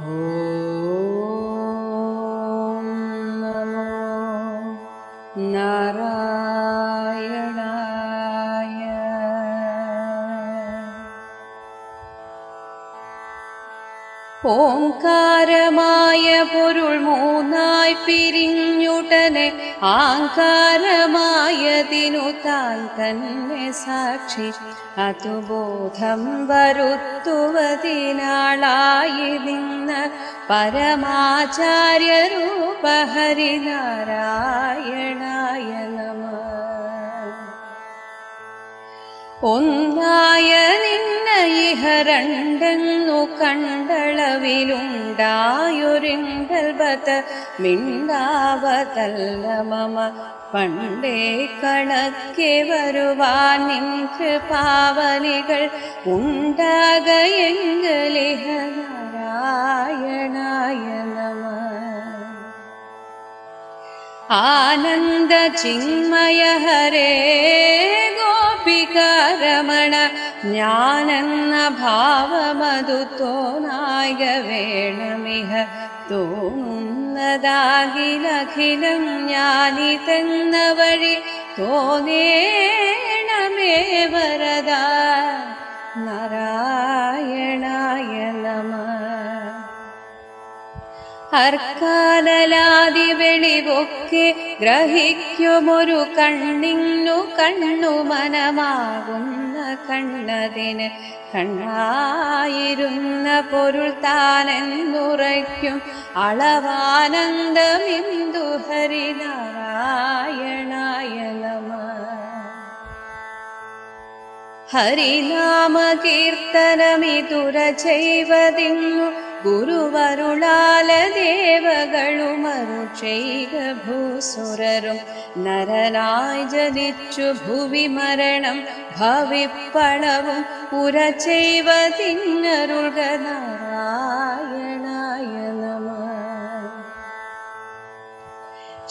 ॐ नमो नारायणाय ഓംകാരമായ പൊരുൾ മൂന്നായി പിരിഞ്ഞുടനെ ആങ്കാരമായതിനു താൻ തന്നെ സാക്ഷി അതുബോധം വരുത്തുവതിനാളായി നിന്ന് പരമാചാര്യ രൂപ ഹരിനാരായണായ നമ. ഒന്നായ ഇഹ രണ്ടെന്നു കണ്ടളവിലുണ്ടായൊരിങ്കൽബത മിണ്ടാവതല്ല മമ. പണ്ടേ കണക്കെ വരുവാൻ നിൻ കൃപാവലികൾ ഉണ്ടാകയെങ്കലിഹ നമ ആനന്ദ ചിന്മയ ഗോപികാരമണ ഞാനെന്ന ഭാവമതു തോന്നായ വേണമിഹ തോന്നുന്നതാകിലഖിലം ഞാനിതെന്ന വഴി തോന്നേണമേ വരദ നാരായണായ നമ അർക്കാലലാതി വെളിവൊക്കെ ഗ്രഹിക്കുമൊരു കണ്ണിങ്ങു കണ്ണു മനമാകുന്ന കണ്ണതിന് കണ്ണായിരുന്ന പൊരുൾ താനെന്നുറയ്ക്കും അളവാനന്ദമിന്ദു ഹരിനാരായണായ നമ ഹരിനാമ കീർത്തനമിതുര ചെയ്വതിന്നു ഗുരുവരുളാല ദേവകളുമരു ചെയ്ക ഭൂസുരരും നരനായി ജനിച്ചു ഭുവി മരണം ഭവിപ്പളവും ഉര നാരായണായ നമ.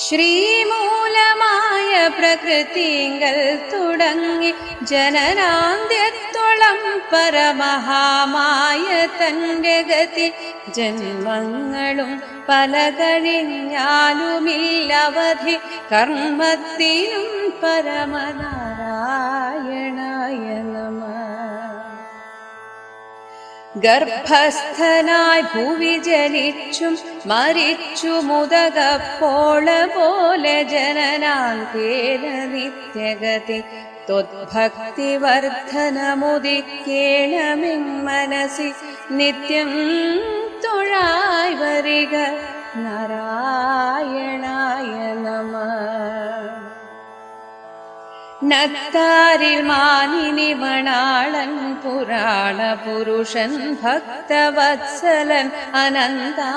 ശ്രീമൂലമായ പ്രകൃതിങ്കൽ തുടങ്ങി ജനനാന്ത്യത്തോളം പരമഹാമായ ഗതി. ജന്മങ്ങളും പല കഴിഞ്ഞാലുമില്ലവധി കർമ്മത്തിലും പരമനാരായണായ നമ. ഗർഭസ്ഥനായി ഭൂവി ജനിച്ചും മരിച്ചു മുതകപ്പോള പോലെ ജനനാന്തേന നിത്യഗതി. भक्तिवर्धनमुदळमिन् मनसि नित्यं तुळ्ग नारायणयनम् नारिमाणिनि बणाळन् पुराणपुरुषन् भक्तवत्सलन् अनन्तादिहीननिधि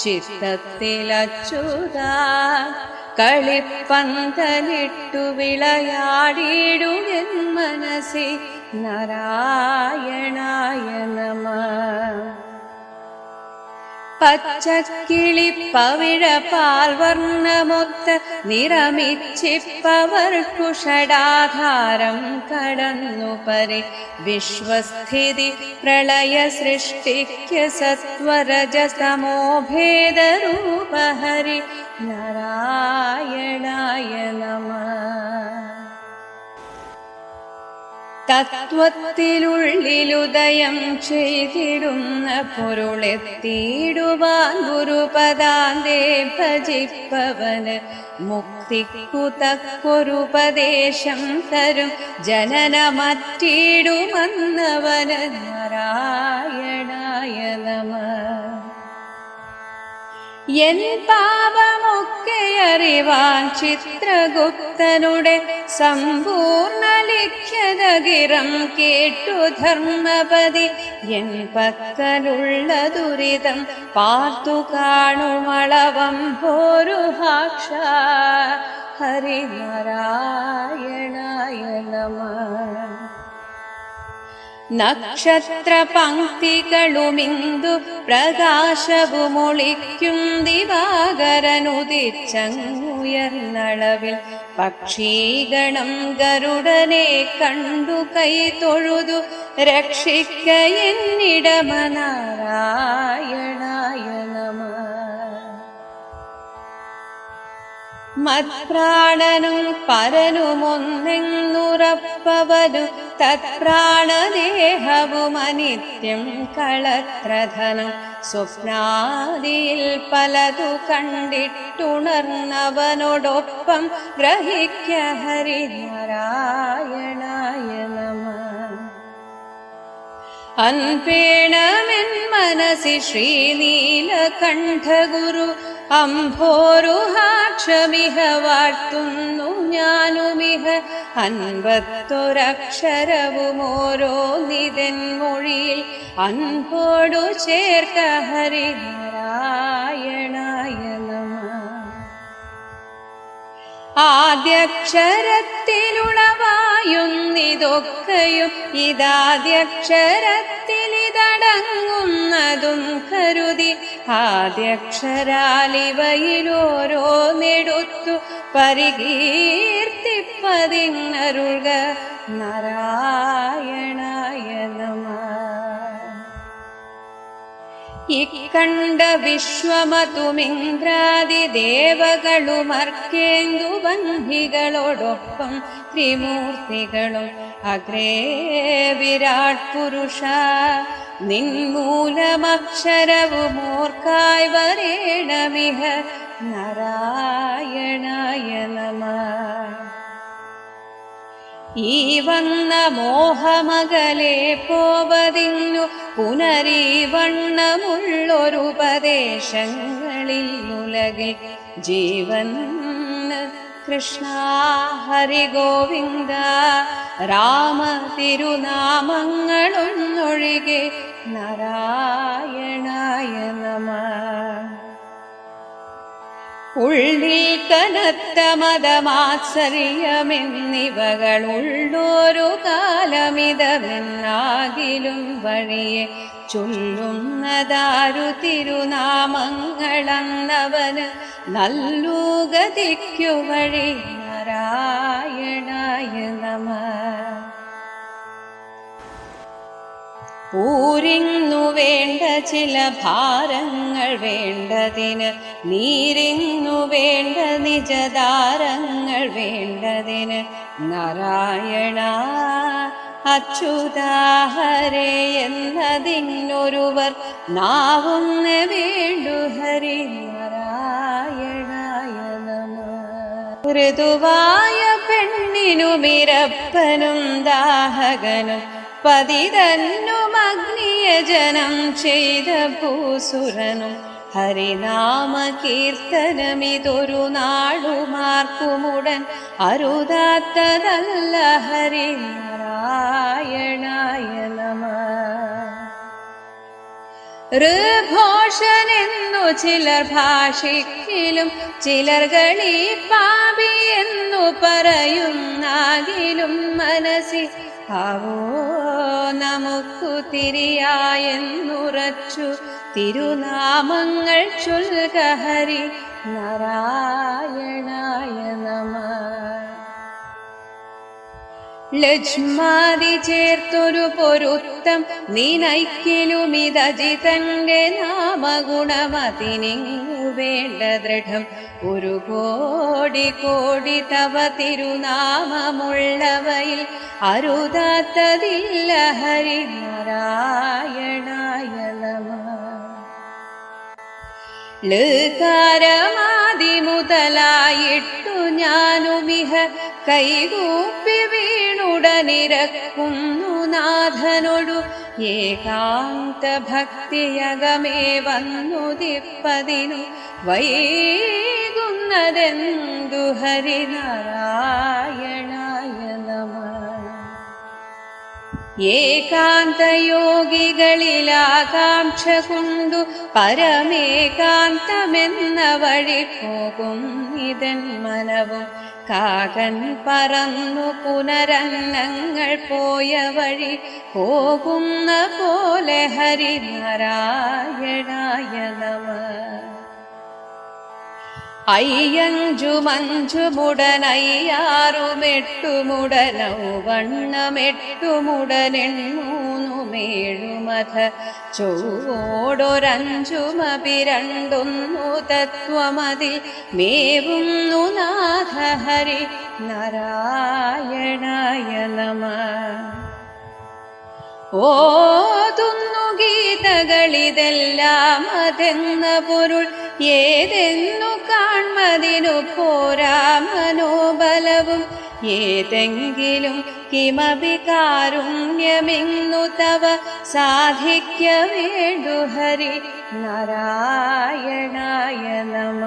चित्तु കളിപ്പന്തലിട്ടു വിളയാടിയിടുകൻ മനസ്സി നാരായണായ നമ. പച്ചക്കിളി പവിഴ പാൽ വർണ്ണമൊത്ത നിറമിച്ചിപ്പവർക്കു ഷടാധാരം കടന്നു പരി വിശ്വസ്ഥിതി പ്രളയ സൃഷ്ടിക്ക് സത്വരജസമോ ഭേദരൂപഹരി നാരായണായ നമ തത്വത്തിലുള്ളിലുദയം ചെയ്തിടുന്ന പൊരുളെത്തിയിടുവാൻ ഗുരുപദാന്തേ ഭജിപ്പവന്. മുക്തിക്കു തക്കൊരുപദേശം തരും ജനനമറ്റിടുമെന്നവന് നാരായണായ നമ. എൻ പാപമൊക്കെ അറിവാൻ ചിത്രഗുപ്തനുടെ സമ്പൂർണ ലിഖ്യതകിരം കേട്ടു ധർമ്മപതി. എൻ പക്കലുള്ള ദുരിതം പാർത്തു കാണുമളവം ഭോരുഹാക്ഷ ഹരിനാരായണായ നമ. നക്ഷത്ര പങ്ക്തികളുമിന്ദു പ്രകാശവുമൊളിക്കും ദിവാകരനുദിച്ചങ്ങുയർന്നളവിൽ. പക്ഷീഗണം ഗരുഡനെ കണ്ടു കൈ തൊഴുതു രക്ഷിക്ക മത്പ്രാണനും പരനുമൊന്നെന്നുറപ്പവനു തത്പ്രാണദേഹവുമനിത്യം കളത്രധനം. സ്വപ്നാദിയിൽ പലതു കണ്ടിട്ടുണർന്നവനോടൊപ്പം ഗ്രഹിക്ക ഹരിനാരായണായ നമ അൻപേണമെൻ മനസി ശ്രീനീലകണ്ഠഗുരു അംഭോരുഹാക്ഷമിഹ വാഴ്ത്തുന്നു ഞാനുമിഹ അൻപത്തൊരക്ഷരവും ഓരോ നിതൻ മൊഴിയിൽ അൻപോടു ചേർക്ക ഹരിനാരായണായ നമ ആദ്യക്ഷരത്തിലുളവായുന്നിതൊക്കെയും ഇതാദ്യക്ഷരത്തിലിതടങ്ങുന്നതും കരുതി ആദ്യക്ഷരാലിവയിലോരോ നെടുത്തു പരികീർത്തിപ്പതിന്നരുൾക നാരായണായ നമ ഇക്കണ്ട വിശ്വമതുമിന്ദ്രാദി ദേവകളുമർക്കേന്ദു ബന്ധികളോടൊപ്പം ത്രിമൂർത്തികളും. അഗ്രേ വിരാട് പുരുഷ നിൻമൂലമക്ഷരവുമോർക്കായ് വരേണമിഹ. നാരായണായ നമ. ഈ വന്ന മോഹമകലെ പോവതിന്നു പുനരീ വണ്ണമുള്ളൊരുപദേശങ്ങളിൽ ഉലകിൽ ജീവൻ കൃഷ്ണ ഹരി ഗോവിന്ദ രാമ തിരുനാമങ്ങളൊന്നൊഴികെ നാരായണായ നമ. ഉള്ളിൽ കനത്ത മതമാത്സര്യമെന്നിവകൾ ഉള്ളൊരു കാലമിതമെന്നാകിലും വഴിയെ ചൊല്ലുന്നതാരു തിരുനാമങ്ങളെന്നവന് നല്ലു ഗതിക്കു വഴി നാരായണായ നമ. പൂരിങ്ങു വേണ്ട ചില ഭാരങ്ങൾ വേണ്ടതിന് നീരിങ്ങു വേണ്ട നിജതാരങ്ങൾ വേണ്ടതിന്. നാരായണ അച്യുതാഹരേ എന്നതിനൊരുവർ നാവുന്ന വേണ്ടു ഹരി നാരായണായ നമ. ഋതുവായ പെണ്ണിനുമിരപ്പനും ദാഹകനും പതിതന്നും അഗ്നിയജനം ചെയ്ത ഭൂസുരനും ഹരിനാമ കീർത്തനമിതൊരു നാളുമാർക്കുമുടൻ അരുതാത്തതല്ല ഹരി നാരായണായ നമ ഋഘോഷനെന്നു ചിലർ ഭാഷിക്കിലും ചിലർ കളി പാപി എന്നു പറയുന്നാകിലും മനസ്സിൽ ആവോ നമുക്കു തിരിയായെന്നുറച്ചു തിരുനാമങ്ങൾ ചൊൽക ഹരി നാരായണായ നമ. ലക്ഷ്മാതി ചേർത്തൊരു പൊരുത്തം നിനയ്ക്കിലുമിതജിതന്റെ നാമഗുണമതിനിങ്ങു വേണ്ട ദൃഢം. ഒരു കോടി കോടി തവ തിരുനാമമുള്ളവയിൽ അരുതാത്തതില്ല ഹരിനാരായണായ നമ ലകാരമാതി മുതലായിട്ടു ഞാനുമിഹ കൈകൂപ്പി വീണുടനിരക്കുന്നു നാഥനൊടു ഏകാന്ത ഭക്തിയകമേ വന്നുദിപ്പതിനു വൈകുന്നതെന്തു ഹരിനാരായണായ നമ. ഏകാന്തയോഗികളിലാകാംക്ഷ കൊണ്ടു പരമേകാന്തമെന്ന വഴി പോകും ഇതൻ മനവും. കാകൻ പറന്നു പുനരംഗങ്ങൾ പോയ വഴി പോകുന്ന പോലെ ഹരിനാരായണായ നമ അയ്യഞ്ചുമഞ്ചുമുടനയ്യാറുമെട്ടുമുടനൗ വണ്ണമെട്ടുമുടനെണ്ണൂന്നുമേഴുമഥ ചൊവ്വോടൊരഞ്ചുമപി രണ്ടൊന്നു തത്വമതി മേവുന്നു നാഥ ഹരി നാരായണായ നമ ഓതുന്നു ഗീതകളിതെല്ലാം അതെന്ന പൊരുൾ ഏതെന്നു കാൺമതിനു പോരാ മനോബലവും ഏതെങ്കിലും കിമപി കാരുണ്യമിന്നു തവ സാധിക്ക വേണ്ടു ഹരി നാരായണായ നമ.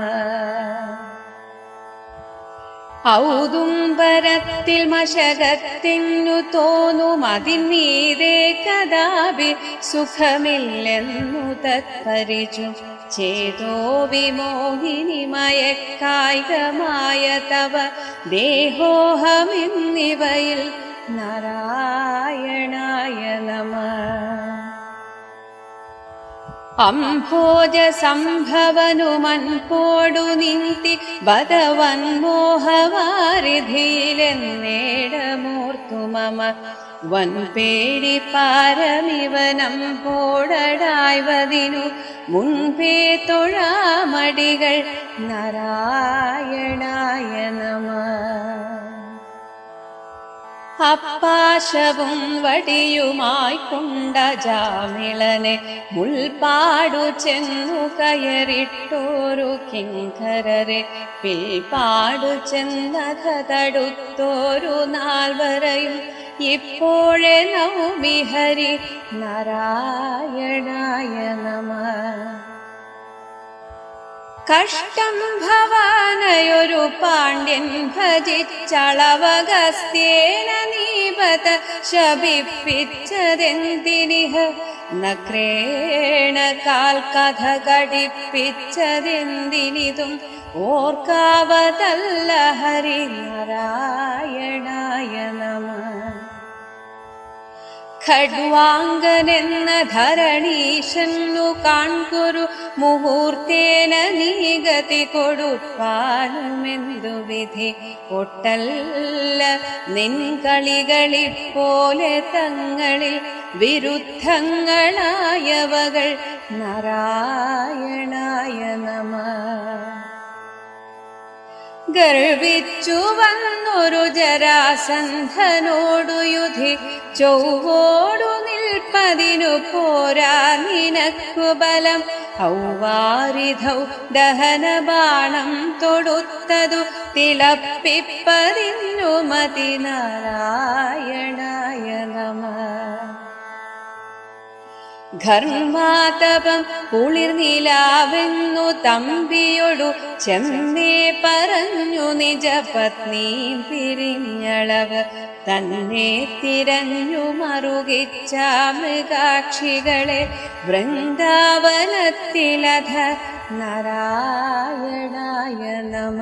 ഔദുംബരത്തിൽ മശകത്തിനു തോന്നും അതിനീതേ കഥാപി സുഖമില്ലെന്നു തത്പരിച്ചു. ചേതോ വിമോഹിനി മയക്കായികമായ തവ ദേഹോഹമെന്നിവയിൽ നാരായണായ നമ അംഭോജ സംഭവനുമൻപോടു നിന്തി ബദവൻ മോഹവാരിധിയിലെന്നേടമൂർത്തു മമ വൻപേടി പാരമിവനം പോടടായ്വതിനു മുൻപേ തൊഴാമടികൾ നാരായണായ നമ അപ്പാശവും വടിയുമായി കൊണ്ട ജാമിളനെ മുൾപാടു ചെന്നു കയറിട്ടോരു കിങ്കരരെ പിൽപാടു ചെന്നത തടുത്തോരു നാൽവരയും ഇപ്പോഴെ നൗമിഹരി നാരായണായ നമ. കഷ്ടം ഭവാനയൊരു പാണ്ഡ്യൻ ഭജിച്ചളവകസ്ത്യേന നീപത ശപിപ്പിച്ചതെന്തിനിഹ? നക്രേണ കാൽ കഥ കടിപ്പിച്ചതെന്തിനിതും ഓർക്കാവതല്ല ഹരി നാരായണായ നമ. ഖഡ്വാങ്കനെന്ന ധരണീശന്നു കാൺകുരു മുഹൂർത്തേന നീഗതി കൊടുപ്പാനുമെന്തു വിധി? ഒട്ടല്ല നിൻകളികളിപ്പോലെ തങ്ങളിൽ വിരുദ്ധങ്ങളായവകൾ നാരായണായ നമ. ഗർവിച്ചു വന്നൊരു ജരാസന്ധനോടു യുധി. ചൊവ്വോടു നിൽപ്പതിനു പോരാ നിനക്കു ബലം. ഔവാരിധൗ ദഹനബാണം തൊടുത്തതു തിളപ്പിപ്പതിന്നു മതി നാരായണായ നമ. ഘർമാതപം കുളിർനിലാവെന്നു തമ്പിയൊടു ചെമ്മേ പറഞ്ഞു നിജപത്നി പിരിഞ്ഞളവ്. തന്നെ തിരഞ്ഞു മറുകിച്ച മൃഗാക്ഷികളെ വൃന്ദാവനത്തിലധ നാരായണായ നമ.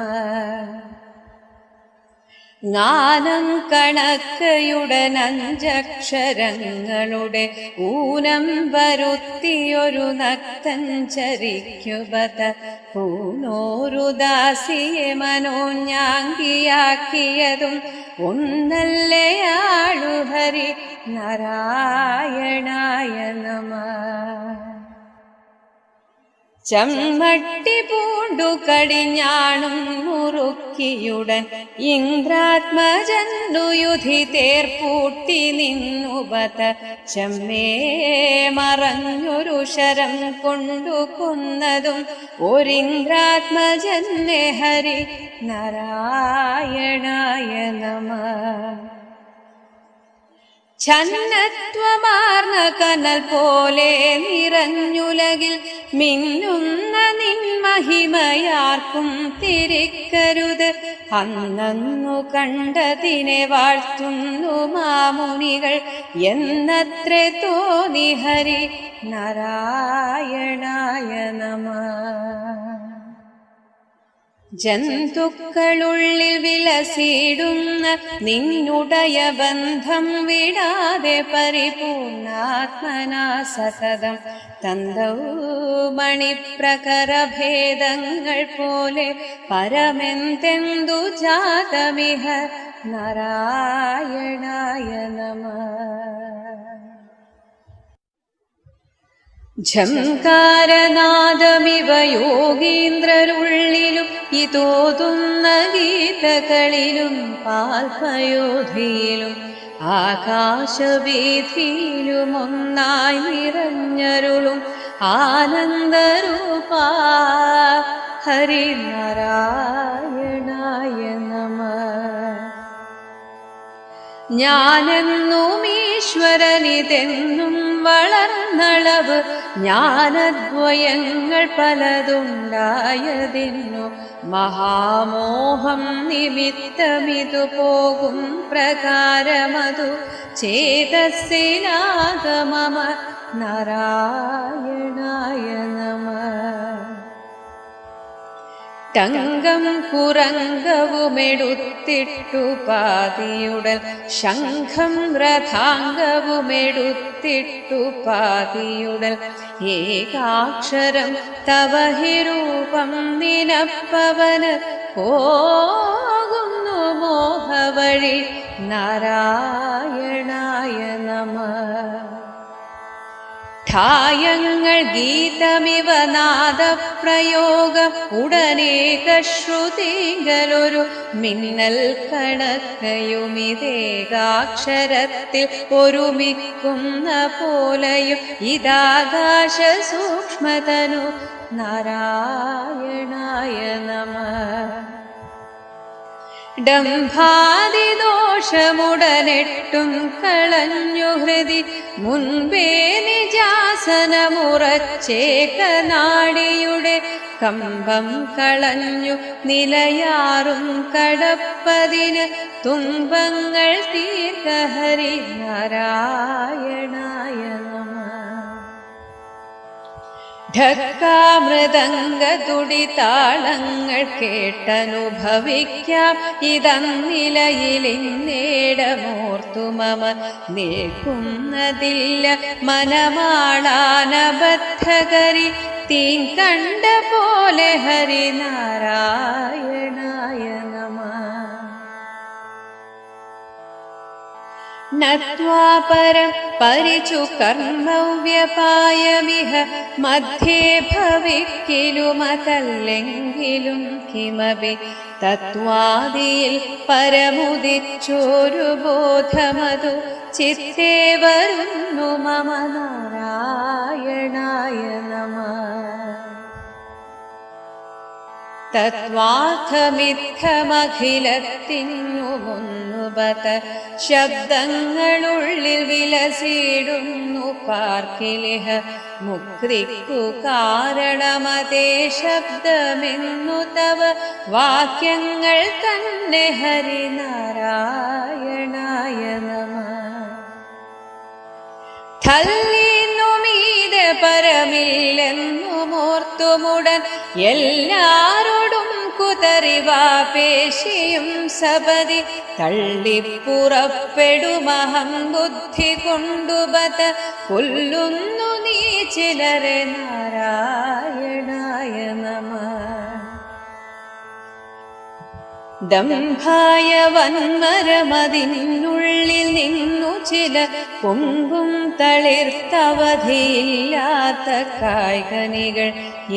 ജ്ഞാനം കണക്കയുടനഞ്ചക്ഷരങ്ങളുടെ ഊനം വരുത്തിയൊരു നക്തൻ ചരിക്കുപത പൂനോരുദാസിയെ മനോഞ്ഞാങ്കിയാക്കിയതും ഒന്നല്ലയാളുഹരി നാരായണായ നമ. ചമ്മട്ടി പൂണ്ടു കടിഞ്ഞാണും മുറുക്കിയുടൻ ഇന്ദ്രാത്മജന്നു യുധി തേർപ്പൂട്ടി നിന്നുപത. ചമ്മേ മറഞ്ഞൊരു ശരം കൊണ്ടു കൊന്നതും ഒരിന്ദ്രാത്മജന്നെ ഹരി നാരായണായ നമ. ഛന്നത്വമാർന്ന കനൽ പോലെ നിറഞ്ഞുലകിൽ മിന്നുന്ന നിൻ മഹിമയാർക്കും തിരിക്കരുത്. അന്നു കണ്ടതിനെ വാഴ്ത്തുന്നു മാമുനികൾ. എന്നത്ര തോന്നി ഹരി നാരായണായ നമ. ജന്തുക്കളുള്ളിൽ വിലസിടുന്ന നിന്നുടയ ബന്ധം വിടാതെ പരിപൂർണാത്മനാ സതതം തന്തൗ മണിപ്രകരഭേദങ്ങൾ പോലെ പരമെന്തെന്തു ജാതമിഹ നാരായണായ നമ. ഝങ്കാരനാദമിവ യോഗീന്ദ്രരുള്ളിലും ഇതോതുന്ന ഗീതകളിലും പാൽപയോധിയിലും ആകാശവീഥിയിലും നിറഞ്ഞരുളും ആനന്ദരൂപ. ഹരിനാരായണായ നമ. ഞാനെന്നും ഈശ്വരനിതെന്നും വളർന്നളവ് ജ്ഞാനദ്വയങ്ങൾ പലതുണ്ടായതിന്നു മഹാമോഹം നിമിത്തമിതു പോകും പ്രകാരമതു ചേതസ്സിനാഗമ നാരായണായ നമ. തങ്കം കുറങ്കവുമെടുത്തിട്ടു പാതിയുടൽ ശംഖം രഥാംഗവുമെടുത്തിട്ടു പാതിയുടൽ. ഏകാക്ഷരം തവഹിരൂപം നിനപ്പവന് പോകുന്നു മോഹവഴി നാരായണായ നമ. ഠായങ്ങൾ ഗീതമിവ നാദപ്രയോഗം ഉടനേക ശ്രുതികളൊരു മിന്നൽ കണക്കയുമിതേകാക്ഷരത്തിൽ ഒരുമിക്കുന്ന പോലെയും ഇതാകാശ സൂക്ഷ്മതനു നാരായണായ നമ. ഡംഭാതിദോഷമുടനെട്ടും കളഞ്ഞു ഹൃദി. മുൻപേ നിജാസനമുറച്ചേക്ക നാടിയുടെ കമ്പം കളഞ്ഞു നിലയാറും കടപ്പതിന് തുമ്പങ്ങൾ തീർക്കഹരി നാരായണായ നമ ഢക്കാമൃദംഗ തുടിതാളങ്ങൾ കേട്ടനുഭവിക്കാം ഇതന്നിലയിലിന്നേടമോർത്തു മമ. നിൽക്കുന്നതില്ല മനമാളാനബദ്ധകരി. തീ കണ്ട പോലെ ഹരിനാരായണായ നമ നത്വാ പരം പരിചു കർമ്മവ്യപായമിഹ മധ്യേ ഭവിക്കിലുമതല്ലെങ്കിലും കിമപി തത്വാദിയിൽ പരമുദിച്ചോരു ബോധമതു ചിത്തേ വരുന്നു മമ നാരായണായ നമ തത്വാർത്ഥമിത്തമഖിലത്തിനു മുന്നുപത ശബ്ദങ്ങളുള്ളിൽ വിലസിടുന്നു പാർക്കിലിഹ. മുക്തിക്കു കാരണമതേ ശബ്ദമെന്നു തവ വാക്യങ്ങൾ തന്നെ ഹരിനാരായണായ നമ. പരമില്ലെന്നുമോർത്തുമുടൻ എല്ലാരോടും കുതറിവാ പേശിയും സപതി തള്ളിപ്പുറപ്പെടുമഹം ബുദ്ധി കൊണ്ടുപത കൊല്ലുന്നു നീ ചിലരെ നാരായണായ നമ. ദംഭായ വന്മരമതിനുള്ളിൽ നിന്നു ചില പൊങ്കും തളിർത്തവധിയില്ലാത്ത കായ്കനികൾ.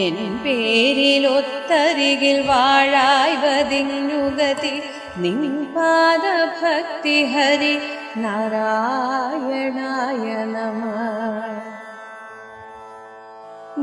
എൻ പേരിൽ ഒത്തരികിൽ വാഴായി വതിങ്ങുകതി നിൻ പാദഭക്തി ഹരി നാരായണായ നമ.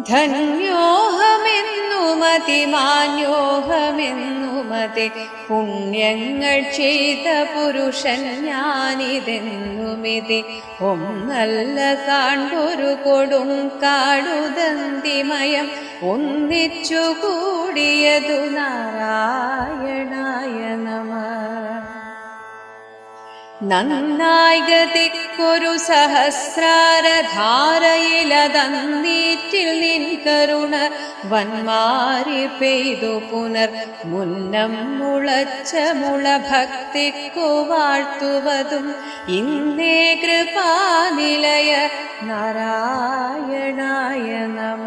ധന്യോഹമെന്നുമതി മാന്യോഹമെന്നുമതി പുണ്യങ്ങൾ ചെയ്ത പുരുഷൻ ഞാനിതെന്നുമിതി. ഒന്നല്ല കാണ്ടൊരു കൊടും കാടുദന്തിമയം. ഒന്നിച്ചുകൂടിയതു നാരായണായ നമ. നന്നായി ഗതിക്കൊരു സഹസ്രാരധാരയിലതന്നീറ്റിൽ നിൻ കരുണ വന്മാരി പെയ്തു പുനർ മുന്നം മുളച്ച മുള ഭക്തിക്കു വാഴ്ത്തുവതും ഇന്നേ കൃപാനിലയ നാരായണായ നമ.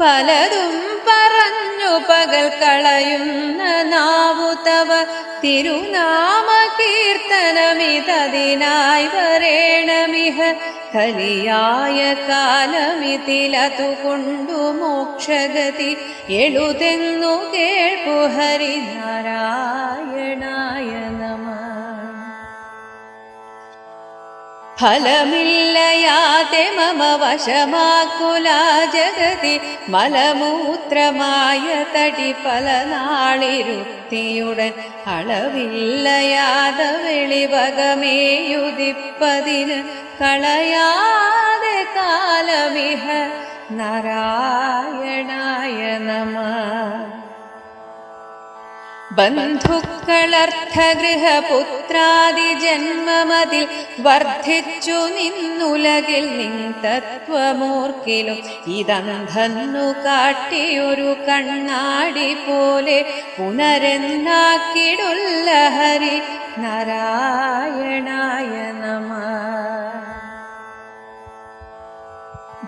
പലതും പറഞ്ഞു പകൽ കളയുന്ന നാവു തവ തിരുനാമ കീർത്തനമിതതിനായി വരേണമിഹ. കലിയായ കാലമിതിലതു കൊണ്ടു മോക്ഷഗതി. എഴുതെന്നു കേൾപ്പു ഹരിനാരായണായ നമ. ഫലമില്ലയാതെ മമ വശമാക്കുലാ ജഗതി മലമൂത്രമായ തടി പല നാളിരുത്തിയുടൻ അളവില്ലയാത വെളിവകമേയുതിപ്പതിന് കളയാതെ കാലമിഹ നാരായണായ നമ. ബന്ധുക്കളർത്ഥഗൃഹപുത്രാദി ജന്മമതിൽ വർദ്ധിച്ചു നിന്നുലകിൽ നിൻ തത്വമോർക്കിലും ഇതന്ധന്നു കാട്ടിയൊരു കണ്ണാടി പോലെ പുനരെന്നാക്കിടുള്ള ഹരി നാരായണായ നമ.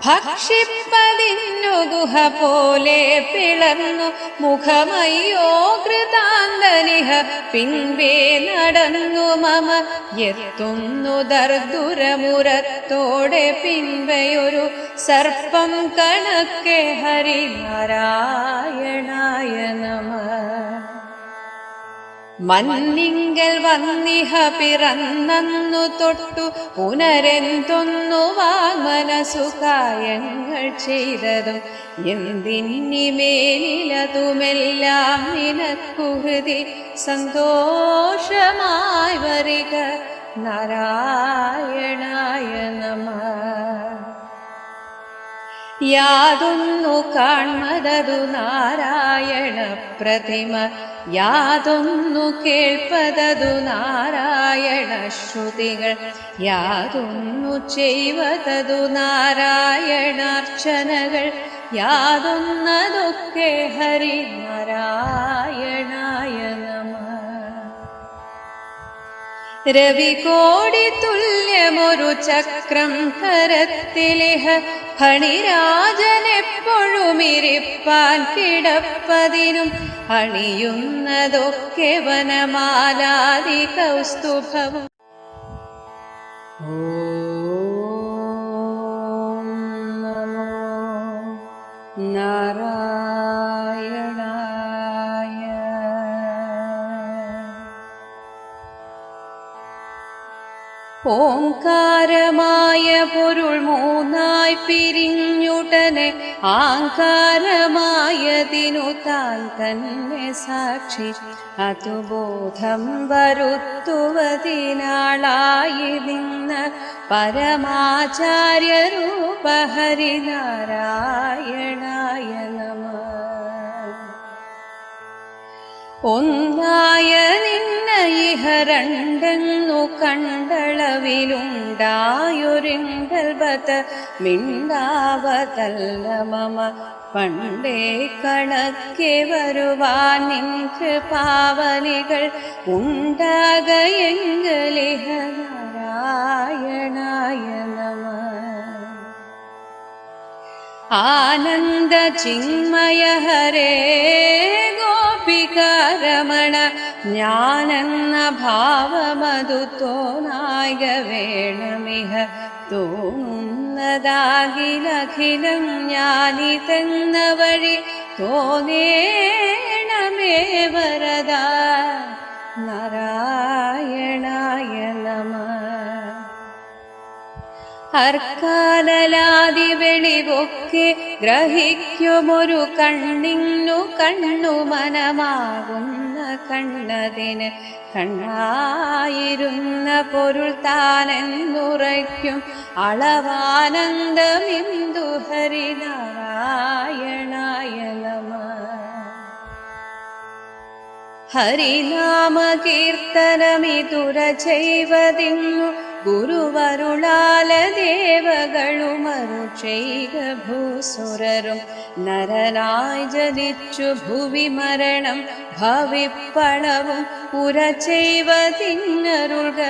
ഭക്ഷിപ്പതിന്നു ഗുഹ പോലെ പിളർന്നു. മുഖമയ്യോ കൃതാന്തനിഹ പിൻവേ നടന്നു മമ. എത്തുന്നു ദർദുരമുരത്തോടെ പിൻവയൊരു സർപ്പം കണക്കെ ഹരിനാരായണായ നമ. മന്നിങ്കൽ വന്നിഹ പിറന്നു തൊട്ടു പുനരെന്തൊന്നു വാമനസുകായങ്ങൾ ചെയ്തതും എന്തിന്നിമേലിലതുമെല്ലാം നിനക്കുഹൃതി സന്തോഷമായി വരിക നാരായണായ നമ. യാതൊന്നു കാൺമതതു നാരായണ പ്രതിമ യാതൊന്നു കേൾപ്പതതു നാരായണ ശ്രുതികൾ യാതൊന്നു ചെയ്വതതു നാരായണാർച്ചനകൾ യാതൊന്നതൊക്കെ ഹരി നാരായണായ രവികോടി തുല്യമൊരു ചക്രം കരത്തിലിഹ ഫണിരാജനെപ്പോഴും ഇരിപ്പാൻ കിടപ്പതിനും അണിയുന്നതൊക്കെ വനമാലാതി കൗസ്തുഭവും ഓം ഓങ്കാരമായ പൊരുൾ മൂന്നായി പിരിഞ്ഞുടനെ ആങ്കാരമായതിനു താൻ തന്നെ സാക്ഷി. അതുബോധം വരുത്തുവതിനാളായി നിന്ന് പരമാചാര്യ രൂപ ഹരിനാരായണായ നമ. ഒന്നായ നിന്ന ഇഹ രണ്ടെന്നു കണ്ടളവിലുണ്ടായൊരിങ്കൽബത മിണ്ടാവതല്ല മമ. പണ്ടേ കണക്കെ വരുവാൻ നിൻക്ക് പാവനികൾ ഉണ്ടാകയെങ്കലിഹ നമ. ആനന്ദ ചിന്മയ ഹരേ ഗോപികാരമണ ഞാനെന്ന ഭാവമതു തോനായ വേണമിഹ തോന്നുന്നതാകിലഖിലം ഞാനിതെന്ന വഴി തോന്നേണമേ വരദ. നാരായണായ നമ. അർക്കാലലാതി വെളിവൊക്കെ ഗ്രഹിക്കുമൊരു കണ്ണിന്നു കണ്ണു മനമാകുന്ന കണ്ണതിന് കണ്ണായിരുന്ന പൊരുൾ താനെന്നുറയ്ക്കും അളവാനന്ദമിന്ദു ഹരിനാരായണായ നമ ഹരിനാമകീർത്തനമിതുര ചെയ്വതിങ്ങു ഗുരുവരുളാല ദേവകളും ചെയ്ക ഭൂസുരരും നരനായി ജനിച്ചു ഭുവി മരണം ഭവിപ്പളവും പുര ചെയ്വതിങ്ങരുൾക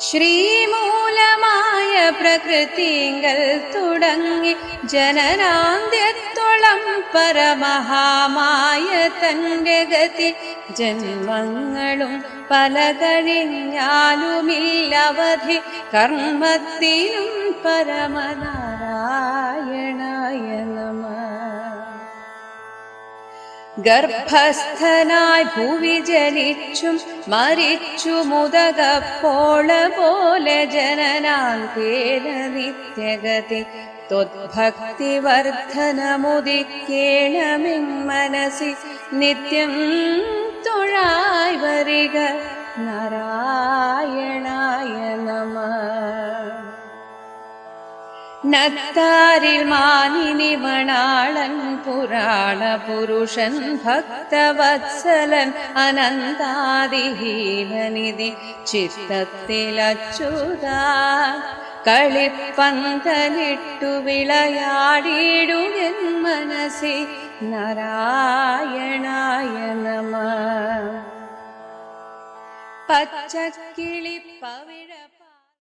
ശ്രീമൂലമായ പ്രകൃതിങ്കൽ തുടങ്ങി ജനനാന്ത്യത്തോളം പരമഹാമായ തന്റെ ഗതി. ജന്മങ്ങളും പല കഴിഞ്ഞാലുമില്ലവധി കർമ്മത്തിനും പരമനാരായണായ നമ. ഗർഭസ്ഥനായി ഭൂവി ജനിച്ചും മരിച്ചു മുതകപ്പോള പോലെ ജനനാന്തേന നിത്യഗതി ത്വദ്ഭക്തി വർദ്ധനമുദിക്കേണമിൻ മനസി നിത്യം തൊഴായി വരിക നാരായണായ നമ നത്താരിൽ മാനിനി മണാളൻ പുരാണ പുരുഷൻ ഭക്തവത്സലൻ അനന്താതിഹീനനിധി ചിത്തത്തിലച്ചുത കളിപ്പന്തലിട്ടു വിളയാടിയിടുകൻ മനസ്സി നാരായണായ നമ. പച്ചക്കിളി പവിഴ